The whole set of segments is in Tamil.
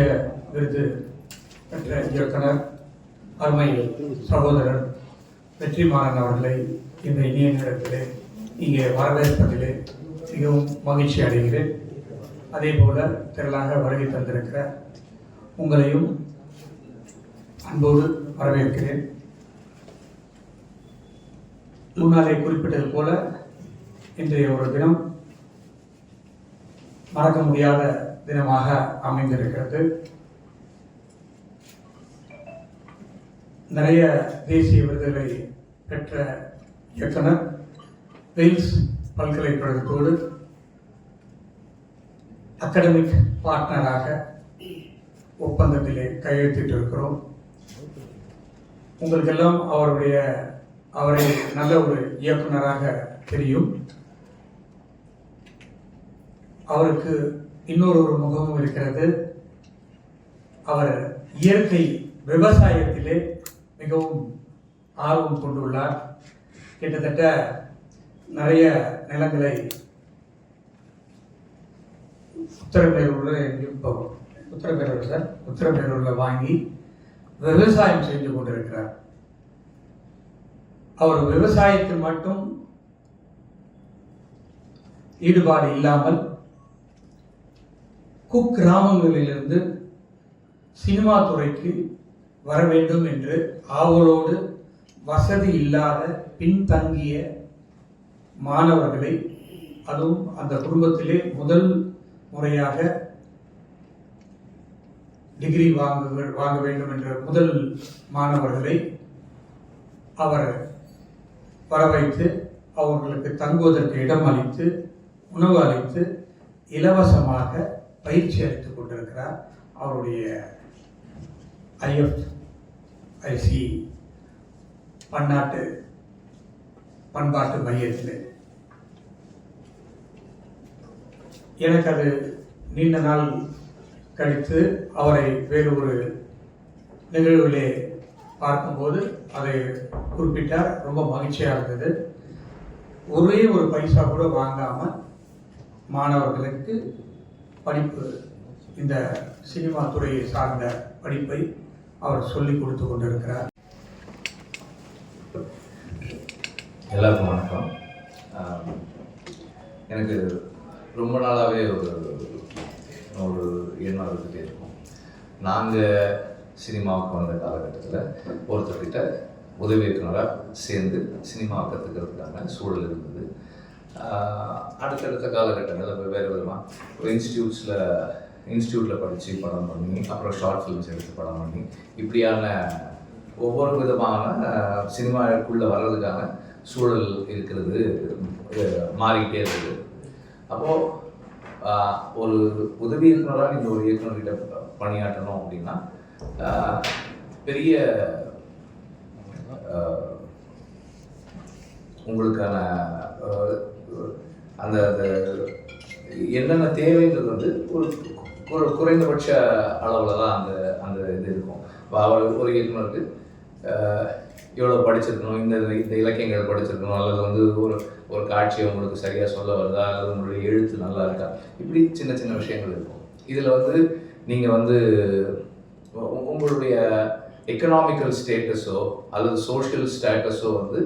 தேசிய விருது பெற்ற இயக்குனர் அருமை சகோதரர் வெற்றிமாறன் அவர்களை இந்த இனிய நேரத்திலே இங்கே வரவேற்பதிலே மிகவும் மகிழ்ச்சி அடைகிறேன். அதே போல திரளாக வருகை தந்திருக்கிற உங்களையும் அன்போடு வரவேற்கிறேன். முன்னாலே குறிப்பிட்டது போல இன்றைய ஒரு தினம் மறக்க முடியாத தினமாக அமைந்திருக்கிறது. நிறைய தேசிய விருதுகளை பெற்ற இயக்குனர் வெயில்ஸ் பல்கலைக்கழகத்தோடு அகடமிக் பார்ட்னராக ஒப்பந்தத்திலே கையெழுத்திட்டிருக்கிறோம். உங்களுக்கெல்லாம் அவருடைய அவரை நல்ல ஒரு இயக்குனராக தெரியும். அவருக்கு இன்னொரு ஒரு முகமும் இருக்கிறது. அவர் இயற்கை விவசாயத்திலே மிகவும் ஆர்வம் கொண்டுள்ளார். கிட்டத்தட்ட நிறைய நிலங்களை உத்தரப்பேரூரில் இப்போ உத்தரப்பேரூர் சார் உத்தரப்பேரூரில் வாங்கி விவசாயம் செஞ்சு கொண்டிருக்கிறார். அவர் விவசாயத்தில் மட்டும் ஈடுபாடு இல்லாமல் குக்கிராமங்களிலிருந்து சினிமா துறைக்கு வர வேண்டும் என்று ஆவலோடு வசதி இல்லாத பின்தங்கிய மாணவர்களை அதுவும் அந்த குடும்பத்திலே முதல் முறையாக டிகிரி வாங்க வாங்க வேண்டும் என்ற முதல் மாணவர்களை அவர் வர வைத்து அவர்களுக்கு தங்குவதற்கு இடம் அளித்து உணவு அளித்து இலவசமாக பயிற்சி அளித்துக் கொண்டிருக்கிறார் அவருடைய ஐஎஃப் ஐசி பன்னாட்டு பண்பாட்டு மையத்தில். எனக்கு அது நீண்ட நாள் கழித்து அவரை வேறு ஒரு நிகழ்வுகளே பார்க்கும்போது அதை குறிப்பிட்டார். ரொம்ப மகிழ்ச்சியாக இருந்தது. ஒரே ஒரு பைசா கூட வாங்காமல் மாணவர்களுக்கு படிப்பு இந்த சினிமா துறையை சார்ந்த படிப்பை அவர் சொல்லிக் கொடுத்து கொண்டிருக்கிறார். எல்லாருக்கும் வணக்கம். எனக்கு ரொம்ப நாளாகவே ஒரு ஒரு எண்ணம் இருந்துகிட்டே இருக்கும். நாங்கள் சினிமாவுக்கு வந்த காலகட்டத்தில் ஒருத்தர்கிட்ட உதவி இயக்குனராக சேர்ந்து சினிமாவை கற்றுக்கிறதுக்கான சூழல் இருந்தது. அடுத்தடுத்த காலகட்டங்களில் வேறு விதமாக ஒரு இன்ஸ்டியூட்ஸில் இன்ஸ்டியூட்டில் படித்து படம் பண்ணி அப்புறம் ஷார்ட் ஃபிலிம்ஸ் எடுத்து படம் பண்ணி இப்படியான ஒவ்வொரு விதமான சினிமாக்குள்ளே சினிமாவுக்குள்ளே வர்றதுக்கான சூழல் இருக்கிறது மாறிக்கிட்டே இருக்குது. அப்போது ஒரு உதவி இயக்குனராக நீங்கள் ஒரு இயக்குனர்கிட்ட ப- பணியாற்றணும் அப்படின்னா பெரிய உங்களுக்கான அந்த அந்த என்னென்ன தேவைன்றது வந்து ஒரு ஒரு குறைந்தபட்ச அளவில் தான் அந்த அந்த இது இருக்கும். இப்ப அவர் ஒரு இயக்குனருக்கு இவ்வளோ படிச்சிருக்கணும் இந்த இந்த இலக்கியங்கள் படிச்சிருக்கணும் அல்லது வந்து ஒரு ஒரு காட்சியை உங்களுக்கு சரியாக சொல்ல வருதா அல்லது உங்களுடைய எழுத்து நல்லா இருக்கா இப்படி சின்ன சின்ன விஷயங்கள் இருக்கும். இதில் வந்து நீங்கள் வந்து உங்களுடைய எக்கனாமிக்கல் ஸ்டேட்டஸோ அல்லது சோஷியல் ஸ்டேட்டஸோ வந்து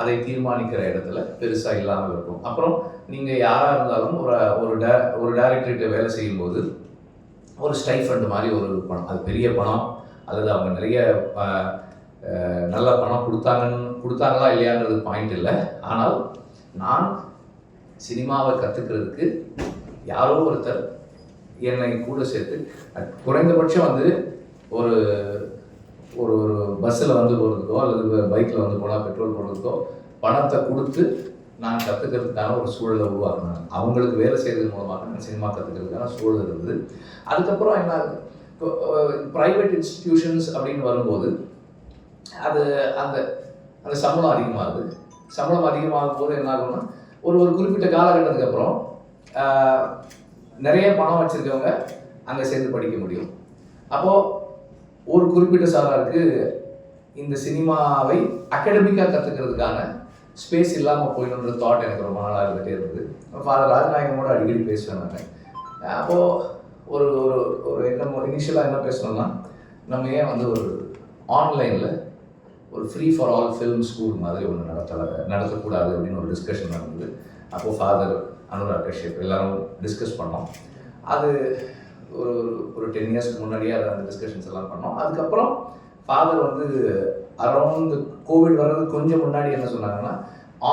அதை தீர்மானிக்கிற இடத்துல பெருசாக இல்லாமல் இருக்கும். அப்புறம் நீங்கள் யாராக இருந்தாலும் ஒரு ஒரு டே ஒரு டேரக்டர்கிட்ட வேலை செய்யும்போது ஒரு ஸ்டைஃபண்ட் மாதிரி ஒரு பணம் அது பெரிய பணம் அல்லது அவங்க நிறைய நல்ல பணம் கொடுத்தாங்கன்னு கொடுத்தாங்களா இல்லையான்றது பாயிண்ட் இல்லை. ஆனால் நான் சினிமாவை கற்றுக்கிறதுக்கு யாரோ ஒருத்தர் என்னை கூட சேர்த்து குறைந்தபட்சம் வந்து ஒரு ஒரு ஒரு பஸ்ஸில் வந்து போகிறதுக்கோ அல்லது பைக்கில் வந்து போனால் பெட்ரோல் போடுறதுக்கோ பணத்தை கொடுத்து நான் கற்றுக்கிறதுக்கான ஒரு சூழலை உருவாக்கினாங்க அவங்களுக்கு வேலை செய்கிறது மூலமாக நான் சினிமா கற்றுக்கிறதுக்கான சூழல் இருந்தது. அதுக்கப்புறம் என்ன ப்ரைவேட் இன்ஸ்டிடியூஷன்ஸ் அப்படின்னு வரும்போது அது அந்த அந்த சம்பளம் அதிகமாகுது. சம்பளம் அதிகமாகும் போது என்ன ஆகும்னா ஒரு ஒரு குறிப்பிட்ட காலகட்டத்துக்கு அப்புறம் நிறைய பணம் வச்சுருக்கவங்க அங்கே சேர்ந்து படிக்க முடியும். அப்போது ஒரு குறிப்பிட்ட சாராருக்கு இந்த சினிமாவை அகடமிக்காக கற்றுக்கிறதுக்கான ஸ்பேஸ் இல்லாமல் போயிடணுன்ற தாட் எனக்கு ரொம்ப நாளாக இருந்துகிட்டே இருந்தது. ஃபாதர் ராஜநாயகமோட அடிக்கடி பேசுவேன் நான். அப்போது ஒரு ஒரு ஒரு என்ன இனிஷியலாக என்ன பேசணும்னா நம்ம ஏன் வந்து ஒரு ஆன்லைனில் ஒரு free for all film school மாதிரி ஒன்று நடத்தலை நடத்தக்கூடாது அப்படின்னு ஒரு டிஸ்கஷன் நடந்தது. அப்போது ஃபாதர் அனுராக் கஷ்யப் எல்லாரும் டிஸ்கஸ் பண்ணோம். அது ஒரு ஒரு டென் இயர்ஸ்க்கு முன்னாடியே அதை அந்த டிஸ்கஷன்ஸ் எல்லாம் பண்ணோம். அதுக்கப்புறம் ஃபாதர் வந்து அரௌண்ட் கோவிட் வர்றது கொஞ்சம் முன்னாடி என்ன சொன்னாங்கன்னா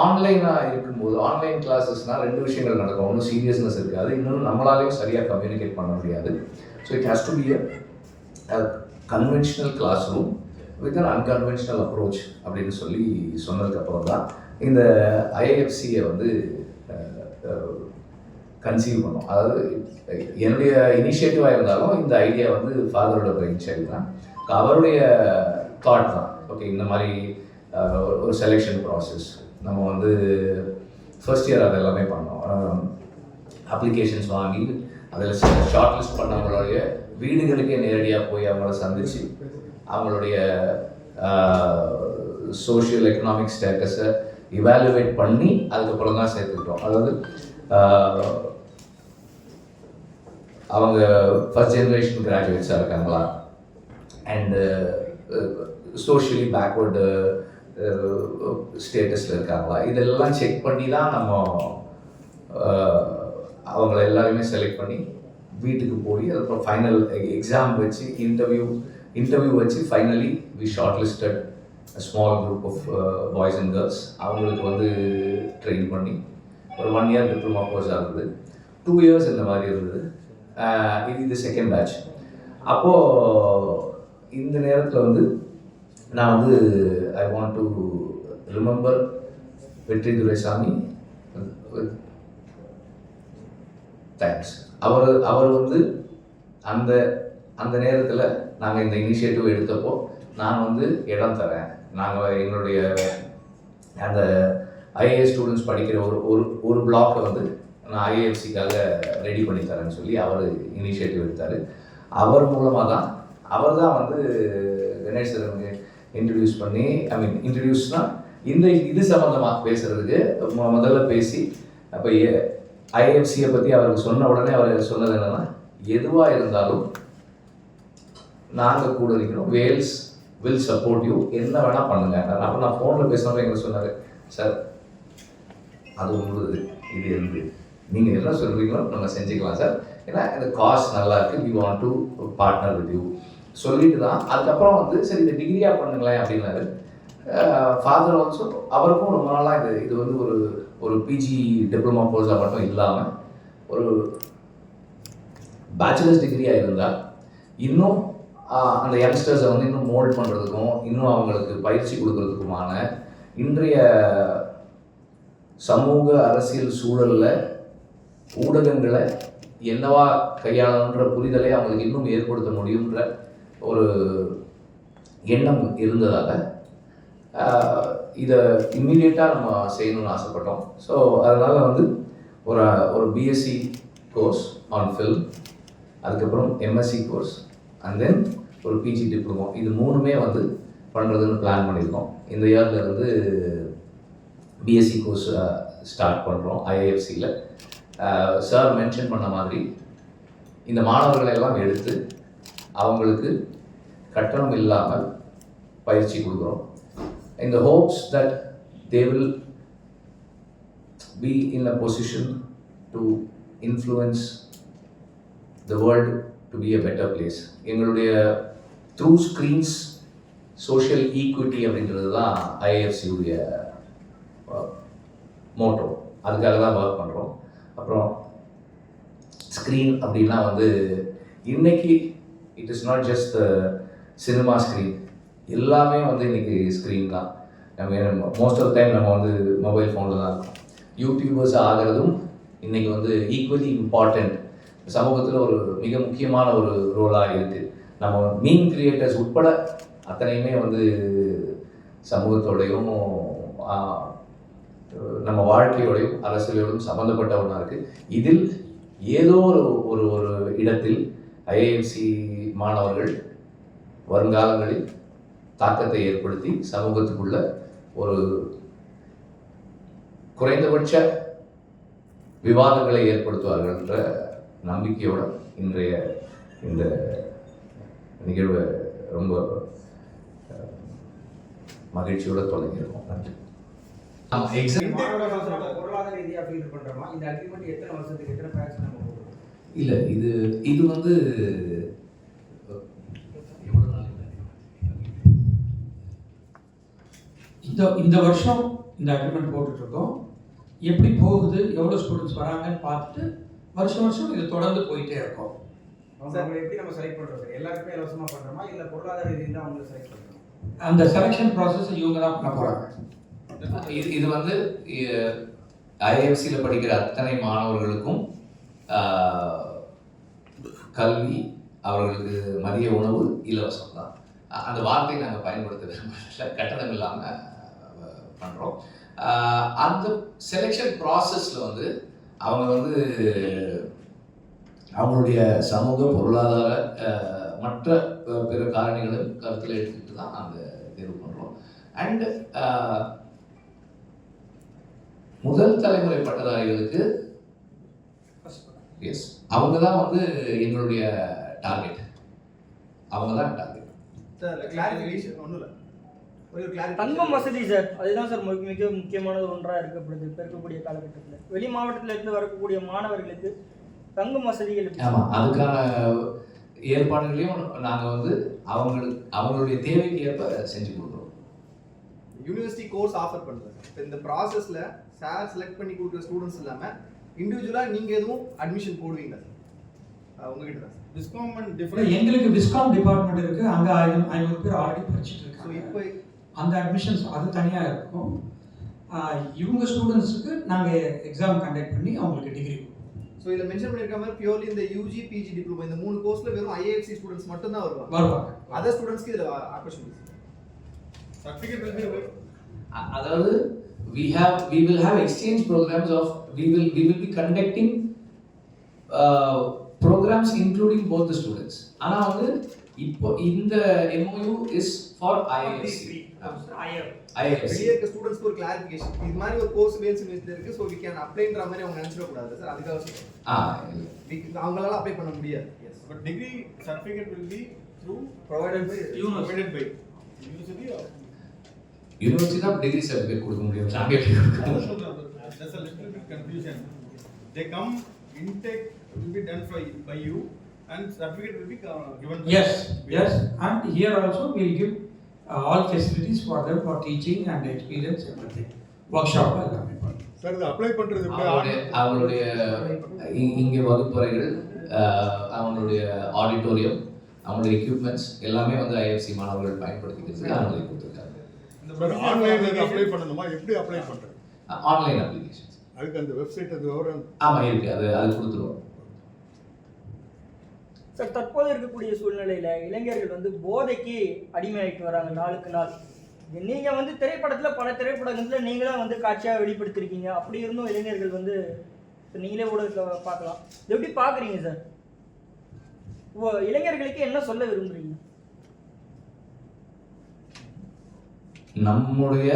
ஆன்லைனாக இருக்கும்போது ஆன்லைன் கிளாஸஸ்னால் ரெண்டு விஷயங்கள் நடக்கும். ஒன்றும் சீரியஸ்னஸ் இருக்காது இன்னொன்று நம்மளாலேயும் சரியாக கம்யூனிகேட் பண்ண முடியாது. So it has to be a conventional class room with an unconventional approach அப்படின்னு சொல்லி சொன்னதுக்கப்புறம் தான் இந்த ஐஎஃப்சியை வந்து கன்சீவ் பண்ணோம். அதாவது என்னுடைய இனிஷியேட்டிவாக இருந்தாலும் இந்த ஐடியா வந்து ஃபாதரோட பிரெயின் சைல்டு தான். அவருடைய தாட் தான். ஓகே இந்த மாதிரி ஒரு- செலெக்ஷன் ப்ராசஸ் நம்ம வந்து ஃபர்ஸ்ட் இயர் அது எல்லாமே பண்ணோம் அப்ளிகேஷன்ஸ் வாங்கி அதில் ஷார்ட் லிஸ்ட் பண்ணவங்களுடைய வீடுகளுக்கே நேரடியாக போய் அவங்கள சந்தித்து அவங்களுடைய சோஷியல் எக்கனாமிக் ஸ்டேட்டஸை இவாலுவேட் பண்ணி அதுக்கப்புறம் தான் சேர்த்துக்கிட்டோம். அதாவது அவங்க ஃபர்ஸ்ட் ஜென்ரேஷன் கிராஜுவேட்ஸாக இருக்காங்களா? அண்டு சோஷியலி பேக்வர்டு ஸ்டேட்டஸில் இருக்காங்களா? இதெல்லாம் செக் பண்ணி தான் நம்ம uh, அவங்கள எல்லாருமே செலக்ட் பண்ணி வீட்டுக்கு போய் அதுக்கப்புறம் ஃபைனல் எக்ஸாம் வச்சு இன்டர்வியூ இன்டர்வியூ வச்சு finally we short listed small group of boys and girls அவங்களுக்கு வந்து ட்ரெயின் பண்ணி ஒரு ஒன் இயர் டிப்ளமா கோர்ஸ் ஆகுது. டூ இயர்ஸ் இந்த மாதிரி இருந்தது. இது இது செகண்ட் பேட்ச் அப்போது இந்த நேரத்தில் வந்து நான் வந்து ஐ வாண்ட் டு ரிமெம்பர் வெற்றி துரைசாமி தேங்க்ஸ் அவர் அவர் வந்து அந்த அந்த நேரத்தில் நாங்கள் இந்த இனிஷியேட்டிவ் எடுத்தப்போ நான் வந்து இடம் தரேன். நாங்கள் எங்களுடைய அந்த ஐஏஎஸ் ஸ்டூடெண்ட்ஸ் படிக்கிற ஒரு ஒரு ஒரு பிளாக்கை வந்து நான் ஐஏஎஃப்சிக்காக ரெடி பண்ணி தரேன்னு சொல்லி அவர் இனிஷியேட்டிவ் எடுத்தார். அவர் மூலமாக தான் அவர் தான் வந்து கணேஷ் சார் இன்ட்ரடியூஸ் பண்ணி ஐ மீன் இன்ட்ரடியூஸ்னால் இந்த இது சம்மந்தமாக பேசுகிறதுக்கு மு- முதல்ல பேசி அப்போ ஐஎஃப்சியை பற்றி அவருக்கு சொன்ன உடனே அவர் சொன்னது என்னென்னா எதுவாக இருந்தாலும் நாங்கள் கூட இருக்கிறோம் வேல்ஸ் வில் சப்போர்ட் யூ என்ன வேணால் பண்ணுங்க. அப்போ நான் ஃபோனில் பேசினப்ப எங்களுக்கு சொன்னார் சார் அது உங்களுது இது இருந்து நீங்கள் என்ன சொல்கிறீங்களோ நம்ம செஞ்சுக்கலாம் சார். ஏன்னா இந்த காஸ்ட் நல்லா இருக்குது we want to partner with you சொல்லிட்டு தான். அதுக்கப்புறம் வந்து சரி இந்த டிகிரியாக பண்ணுங்களேன் அப்படின்னாரு. ஃபாதர் ஆல்சோ அவருக்கும் ரொம்ப நாளாக இது இது வந்து ஒரு ஒரு பிஜி டிப்ளமா கோர்ஸாக மட்டும் இல்லாமல் ஒரு பேச்சுலர்ஸ் டிகிரியாக இருந்தால் இன்னும் அந்த யங்ஸ்டர்ஸை வந்து இன்னும் மோல்ட் பண்ணுறதுக்கும் இன்னும் அவங்களுக்கு பயிற்சி கொடுக்கறதுக்குமான இன்றைய சமூக அரசியல் சூழலில் ஊடகங்களை என்னவா கையாளன்ற புரிதலை அவங்களுக்கு இன்னும் ஏற்படுத்த முடியுன்ற ஒரு எண்ணம் இருந்ததால் இதை இம்மிடியட்டாக நம்ம செய்யணும்னு ஆசைப்பட்டோம். ஸோ அதனால் வந்து ஒரு ஒரு பிஎஸ்சி கோர்ஸ் ஆன் ஃபில்ம் அதுக்கப்புறம் எம்எஸ்சி கோர்ஸ் அண்ட் தென் ஒரு பிஜி டிப்ளமோ இது மூணுமே வந்து பண்ணுறதுன்னு பிளான் பண்ணியிருக்கோம். இந்த இயர்லேருந்து பிஎஸ்சி கோர்ஸ் ஸ்டார்ட் பண்ணுறோம் ஐஏஎஃப்சியில் சார் மென்ஷன் பண்ண மாதிரி இந்த மாணவர்களை எல்லாம் எடுத்து அவங்களுக்கு கட்டணம் இல்லாமல் பயிற்சி கொடுக்குறோம். இந்த hopes that they will be in a position to influence the world to be a better place எங்களுடைய த்ரூ ஸ்க்ரீன்ஸ் சோஷியல் ஈக்விட்டி அப்படின்றது தான் ஐஏஎஃப்சியுடைய மோட்டோ அதுக்காக தான் ஒர்க் பண்ணுறோம் அப்புறம் ஸ்க்ரீன் அப்படின்னா வந்து இன்னைக்கு it is not just cinema screen எல்லாமே வந்து இன்னைக்கு ஸ்க்ரீன் தான். நம்ம மோஸ்ட் ஆஃப் டைம் நம்ம வந்து மொபைல் ஃபோனில் தான் இருக்கோம். யூடியூபர்ஸ் ஆகிறதும் இன்னைக்கு வந்து ஈக்குவலி இம்பார்ட்டண்ட் சமூகத்தில் ஒரு மிக முக்கியமான ஒரு ரோலாக இருக்குது நம்ம மீன் கிரியேட்டர்ஸ் உட்பட அத்தனையுமே வந்து சமூகத்தோடையும் நம்ம வாழ்க்கையோடையும் அரசியலோடும் சம்மந்தப்பட்ட ஒன்றா இருக்குது இதில் ஏதோ ஒரு ஒரு ஒரு இடத்தில் ஐஏஎம்சி மாணவர்கள் வருங்காலங்களில் தாக்கத்தை ஏற்படுத்தி சமூகத்துக்குள்ள ஒரு குறைந்தபட்ச விவாதங்களை ஏற்படுத்துவார்கள் என்ற நம்பிக்கையோட இன்றைய இந்த நிகழ்வை ரொம்ப மகிழ்ச்சியோடு தொடங்கியிருக்கோம். நன்றி. இல்லை இது இது வந்து இந்த இந்த வருஷம் இந்த அக்ரிமெண்ட் போட்டுட்ருக்கோம். எப்படி போகுது எவ்வளோ ஸ்டூடெண்ட்ஸ் வராங்கன்னு பார்த்துட்டு வருஷம் வருஷம் இது தொடர்ந்து போயிட்டே இருக்கும். எப்படி நம்ம செலக்ட் பண்றது? எல்லாருக்குமே இலவசமா பண்றோமா? இல்ல பொருளாதார ரீதியில தான் அவங்களை செலக்ட் பண்றோம்? அந்த செலெக்ஷன் ப்ராசஸ் இவங்க தான் பண்ண போகிறாங்க இது இது வந்து ஐஎஃப்சியில் படிக்கிற அத்தனை மாணவர்களுக்கும் கல்வி அவர்களுக்கு மதிய உணவு இலவசம் தான். அந்த வார்த்தையை நாங்கள் பயன்படுத்த விரும்பல கட்டணம் இல்லாமல் பண்ணுறோம் அந்த செலெக்ஷன் ப்ராசஸில் வந்து அவங்க வந்து அவங்களுடைய சமூக பொருளாதார மற்ற பிற காரணிகளும் கருத்தில் எடுத்துக்கிட்டு தான் நாங்கள் தேர்வு பண்ணுறோம் அண்டு முதல் தலைமுறை பட்டதாரிகளுக்கு எஸ் அவங்க தான் வந்து எங்களுடைய டார்கெட் அவங்க தான் டார்கெட் சார் கிளாரிஃபிகேஷன் ஒன்றும் இல்லை. ஒரு தங்கம் வசதி சார் அதுதான் சார் மிக மிக முக்கியமான ஒன்றாக இருக்கப்படுது இப்போ இருக்கக்கூடிய காலகட்டத்தில். வெளி மாவட்டத்துல இருந்து வரக்கூடிய மாணவர்களுக்கு தங்கும் வசதிகள்? ஆமாம் அதுக்கான ஏற்பாடுகளையும் நாங்கள் வந்து அவங்களுக்கு அவங்களுடைய தேவைக்கு ஏற்ப செஞ்சு கொடுக்குறோம். யூனிவர்சிட்டி கோர்ஸ் ஆஃபர் பண்ணுறேன் இப்போ இந்த ப்ராசஸில் சார் செலக்ட் பண்ணி கொடுக்குற ஸ்டூடெண்ட்ஸ் இல்லாமல் இண்டிவிஜுவலாக நீங்கள் எதுவும் அட்மிஷன் போடுவீங்களா சார் உங்ககிட்ட தான் அண்ட் இல்லை, டிஃபரெண்ட் எங்களுக்கு விஸ்காம் டிபார்ட்மெண்ட் இருக்குது அங்கே ஆயிரம் ஐநூறு பேர் ஆல்ரெடி படிச்சுட்டு ஸோ இருக்காங்க இப்போ அந்த அட்மிஷன்ஸ் அது தனியாக இருக்கும். இவங்க ஸ்டூடெண்ட்ஸுக்கு நாங்கள் எக்ஸாம் கண்டக்ட் பண்ணி அவங்களுக்கு டிகிரி ஸோ இதில் மென்ஷன் பண்ணியிருக்க மாதிரி பியூர்லி இந்த யூஜி பிஜி டிப்ளமோ இந்த மூணு கோர்ஸில் வெறும் ஐஏஎஃப்சி ஸ்டூடெண்ட்ஸ் மட்டும் தான் வருவாங்க. வருவாங்க. அதர் ஸ்டூடெண்ட்ஸ்க்கு இதில் opportunities certificate will be available. அ- அதாவது we have we will have exchange programs of we will we will be conducting uh, programs including both the students ஆனா வந்து இப்போ இந்த MOU is for IISc IISc வெளியே இருக்க ஸ்டூடெண்ட்ஸ்க்கு ஒரு கிளாரிஃபிகேஷன் இது மாதிரி ஒரு கோர்ஸ் வேல்ஸ் யூனிவர்சிட்டி இருக்குது ஸோ வி கேன் அப்ளைன்ற மாதிரி அவங்க நினச்சிடக்கூடாது சார் அதுக்காக சொல்றேன். ஆ அவங்களால அப்ளை பண்ண முடியாது yes But degree certificate will be through provided by university or university தான் டிகிரி சர்டிஃபிகேட் கொடுக்க முடியும் bit confusion. They come, intake will be done by, by you and certificate will be uh, given by Yes, yes, and here also we'll give uh, all facilities for them for teaching and experience everything. Workshop எல்லாமே பண்ணுறோம் சார் இது அப்ளை பண்றது எப்படி அவங்களுடைய இங்கே வகுப்பறைகள் ஆடிட்டோரியம் அவங்களுடைய எக்யூப்மெண்ட்ஸ் எல்லாமே வந்து ஐஎஃப்சி மாணவர்கள் பயன்படுத்திக்கிறதுக்கு அனுமதி சார் ஆன்லைன்ல இது அப்ளை பண்ணணுமா? எப்படி அப்ளை ஆன்லைன் அப்ளிகேஷன்ஸ் அதுக்கு அந்த வெப்சைட் அது விவரம் ஆமாம் இருக்கு. அது அது கொடுத்துருவோம். சார் தற்போது இருக்கக்கூடிய சூழ்நிலையில இளைஞர்கள் வந்து போதைக்கு அடிமையாயிட்டு வராங்க நாளுக்கு நாள். நீங்க வந்து திரைப்படத்துல பல திரைப்படங்கள்ல நீங்க தான் வந்து காட்சியா வெளிப்படுத்திருக்கீங்க. அப்படி இருந்தும் இளைஞர்கள் வந்து நீங்களே ஊடகத்துல பார்க்கலாம். எப்படி பாக்குறீங்க சார் ஓ இளைஞர்களுக்கு என்ன சொல்ல விரும்புறீங்க? நம்முடைய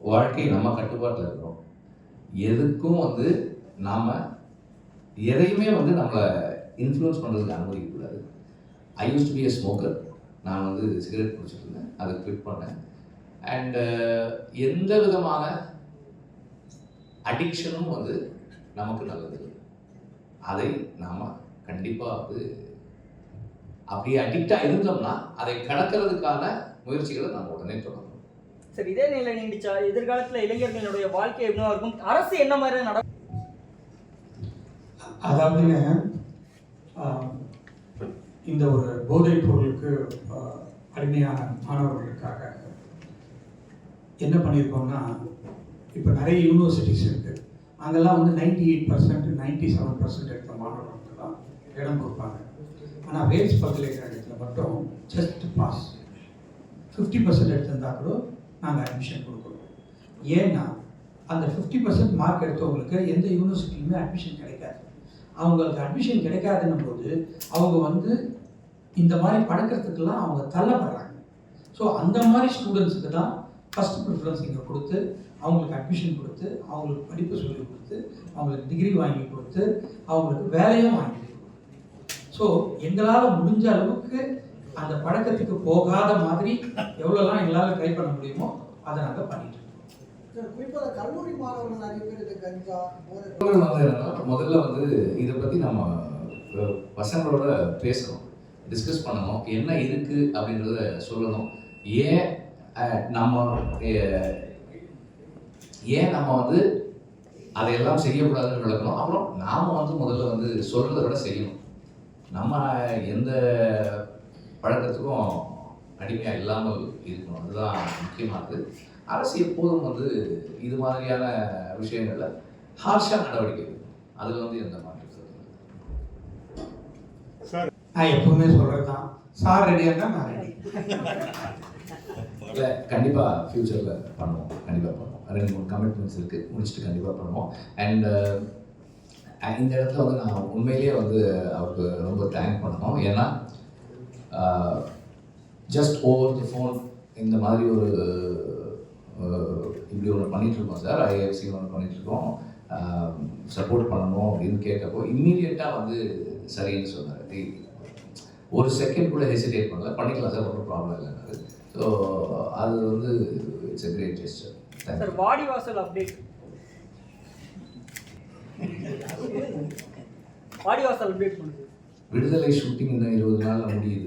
வாழ்க்கை நம்ம கட்டுப்பாட்டில் இருக்கிறோம். எதுக்கும் வந்து நாம் எதையுமே வந்து நம்மளை இன்ஃப்ளூயன்ஸ் பண்ணுறதுக்கு அனுமதிக்கக்கூடாது I use to be a smoker நான் வந்து சிகரெட் குடிச்சிட்டு இருந்தேன். அதை குவிட் பண்ணேன். அண்டு எந்த விதமான அடிக்ஷனும் வந்து நமக்கு நல்லது அதை நாம் கண்டிப்பாக வந்து அப்படி அடிக்டாக இருந்தோம்னா அதை கடக்கிறதுக்கான முயற்சிகளை நம்ம உடனே தொடங்கணும். சரி இதே நிலை நீடிச்சா எதிர்காலத்துல இளைஞர்களுடைய வாழ்க்கை என்னவா இருக்கும்? அரசு என்ன மாதிரி நட அதாவதுங்க ஆஹ், இந்த ஒரு போதைப் பொருளுக்கு அடிமையான மாணவர்களுக்காக என்ன பண்ணியிருக்கோம்னா இப்போ நிறைய யூனிவர்சிட்டிஸ் இருக்குது அங்கெல்லாம் வந்து ninety eight percent ninety seven percent எடுத்த மாணவர்களுக்கு தான் இடம் கொடுப்பாங்க. ஆனால் வேல்ஸ் பல்கலைக்கழகத்தில் மட்டும் ஜஸ்ட் பாஸ் ஃபிஃப்டி பர்சன்ட் எடுத்திருந்தா கூட நாங்கள் அட்மிஷன் கொடுக்குறோம் ஏன்னா அந்த ஃபிஃப்டி பர்சன்ட் மார்க் எடுத்தவங்களுக்கு எந்த யூனிவர்சிட்டியுமே அட்மிஷன் கிடைக்காது. அவங்களுக்கு அட்மிஷன் கிடைக்காதுன்னும் போது அவங்க வந்து இந்த மாதிரி படுக்கிறதுக்கெல்லாம் அவங்க தள்ளப்படுறாங்க. ஸோ அந்த மாதிரி ஸ்டூடெண்ட்ஸுக்கு தான் ஃபஸ்ட் ப்ரிஃபரன்ஸ் இங்கே கொடுத்து அவங்களுக்கு அட்மிஷன் கொடுத்து அவங்களுக்கு படிப்பு சொல்லி கொடுத்து அவங்களுக்கு டிகிரி வாங்கி கொடுத்து அவங்களுக்கு வேலையும் வாங்கி கொடுக்கணும் ஸோ எங்களால் முடிஞ்ச அளவுக்கு அந்த பழக்கத்துக்கு போகாத மாதிரி எவ்வளோலாம் எங்களால் ட்ரை பண்ண முடியுமோ அதை நாங்கள் பண்ணிட்டு முதல்ல வந்து இதை பற்றி நம்ம பசங்களோட பேசணும் டிஸ்கஸ் பண்ணணும் என்ன இருக்கு அப்படின்றத சொல்லணும். ஏன் நம்ம ஏன் நம்ம வந்து அதையெல்லாம் செய்யக்கூடாதுன்னு விளக்கணும். அப்புறம் நாம் வந்து முதல்ல வந்து சொல்கிறத விட செய்யணும். நம்ம எந்த பழக்கத்துக்கும் அடிமையாக இல்லாமல் இருக்கணும். அதுதான் முக்கியமானது அரசு எப்போதும் வந்து இது மாதிரியான விஷயங்களில் ஹார்ஷாக நடவடிக்கை எடுக்கும் அதில் வந்து எந்த மாற்றம். சார். நான் எப்பவுமே சொல்கிறது தான். சார் ரெடியாக இருந்தால் நான் ரெடி இல்லை கண்டிப்பாக ஃப்யூச்சரில் பண்ணுவோம். கண்டிப்பாக பண்ணுவோம். ரெண்டு மூணு கமிட்மெண்ட்ஸ் இருக்குது முடிச்சுட்டு கண்டிப்பாக பண்ணுவோம். அண்ட் இந்த இடத்துல வந்து நான் உண்மையிலேயே வந்து அவருக்கு ரொம்ப தேங்க் பண்ணணும். ஏன்னா ஜஸ்ட் ஓவர் த ஃபோன் இந்த மாதிரி ஒரு இப்படி ஒன்று பண்ணிட்டு இருக்கோம் சார் ஐஎஃப்சி ஒன்று பண்ணிட்டு இருக்கோம் சப்போர்ட் பண்ணணும் அப்படின்னு கேட்டப்போ இம்மீடியட்டாக வந்து சரின்னு சொன்னார். ஒரு செகண்ட் கூட ஹெசிடேட் பண்ணல. பண்ணிக்கலாம் சார் ஒன்றும் ப்ராப்ளம் இல்லைன்னாரு ஸோ அது வந்து it's a great gesture sir Vadivasal update Vadivasal update பண்ணுது விடுதலை ஷூட்டிங் இன்னும் இருபது நாளில் முடியுது.